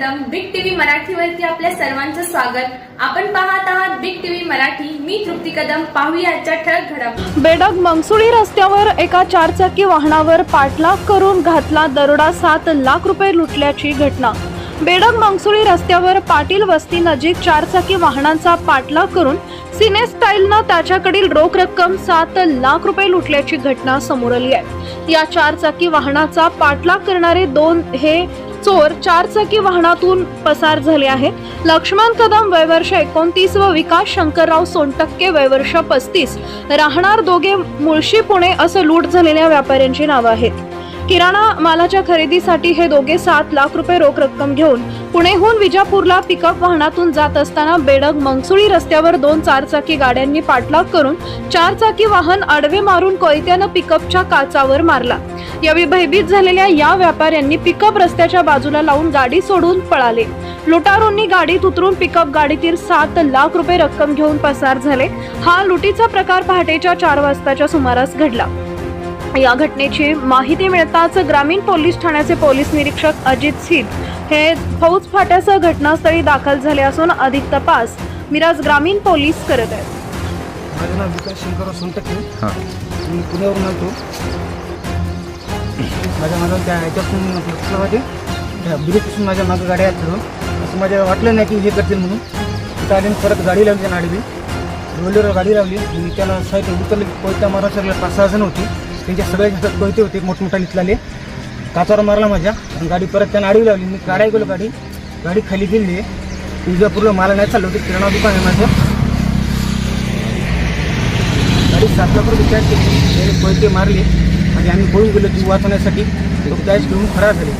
मराठीवरती आपल्या सर्वांचं स्वागत. आपण पाहत आहात बिग टीव्ही मराठी. मी तृप्ती कदम. पाहूया आजच्या ठळक घडामोडी. बेडग मंगसुळी रस्त्यावर एका चारचाकी वाहनावर पाठलाग करून घातला दरोडा सात लाख रुपये लुटल्याची घटना. बेडग मंगसुळी रस्त्यावर पाटील वस्ती नजीक चारचाकी वाहनांचा पाठलाग करून सिने स्टाईलनं त्याच्याकडील रोख रक्कम सात लाख रुपये लुटल्याची घटना समोर आली आहे. या चारचाकी वाहनाचा पाठलाग करणारे दोन हे चोर चारचाकी वाहनातून पसार झाले आहेत. लक्ष्मण कदम वयवर्ष एकोणतीस व विकास शंकरराव सोनटक्के वयवर्ष पस्तीस. राहणार दोघे मुळशी पुणे असं लूट झालेल्या व्यापाऱ्यांची नावं आहेत. किराणा मालाच्या खरेदीसाठी हे दोघे सात लाख रुपये रोख रक्कम घेऊन पुणेहून विजापूरला पिकअप वाहनातून जात असताना बेडग मंगसुळी रस्त्यावर दोन चारचाकी गाड्यांनी पाठलाग करून चारचाकी वाहन आडवे मारून कोयत्यानं पिकअपच्या काचावर मारला. यावेळी भयभीत झालेल्या या व्यापाऱ्यांनी पिकअप रस्त्याच्या बाजूला लावून गाडी सोडून पळाले. लुटारूंनी गाडीत उतरून पिकअप गाडीतील सात लाख रुपये रक्कम घेऊन पसार झाले. हा लुटीचा प्रकार पहाटेच्या चार वाजताच्या सुमारास घडला. या घटनेची माहिती मिळताच ग्रामीण पोलीस ठाण्याचे पोलीस निरीक्षक अजित सिंग हे फौज फाट्यासह घटनास्थळी दाखल झाले असून अधिक तपास मिराज ग्रामीण पोलीस करत आहेत. माझं नाव विकास शंकरराव सोनटक्के. हां. मी पुण्यावरून आलतो माझ्या मागं त्या आपलं होते त्या ब्रिजपासून माझ्या मागं गाड्या आहेत असं माझ्या वाटलं नाही की हे करतील म्हणून. तिथं आले आणि परत गाडी लावली त्यांना आडवी रोलरवर गाडी लावली आणि त्याला साईड उतरले कोयता मारा सगळे पाच सहा जण होते. त्यांच्या सगळ्या हातात कोयते होते मोठमोठा इथलाले काचावर मारला माझ्या. आणि गाडी परत त्यांना आडवी लावली. मी काढाय गेलो गाडी. गाडी खाली गेली. विजापूरला मला नाही चाललं होतं. किराणा दुकान आहे माझं. गाडी सात लाख रुपये कॅश केली. त्याने कोयते मारले. आणि आम्ही पळून गेलो ती वाचवण्यासाठी. तो कॅश घेऊन फरार झाले.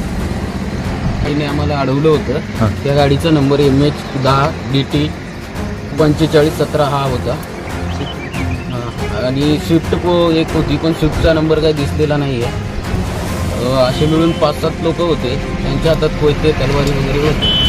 आईने आम्हाला अडवलं. होतं. त्या गाडीचा नंबर एम एच दहा डी टी पंचेचाळीस सतरा हा होता. आणि स्विफ्ट को एक होती पण स्विफ्टचा नंबर काही दिसलेला नाही आहे असे मिळून पाच सात लोक होते. त्यांच्या हातात कोयते तलवारी वगैरे होते.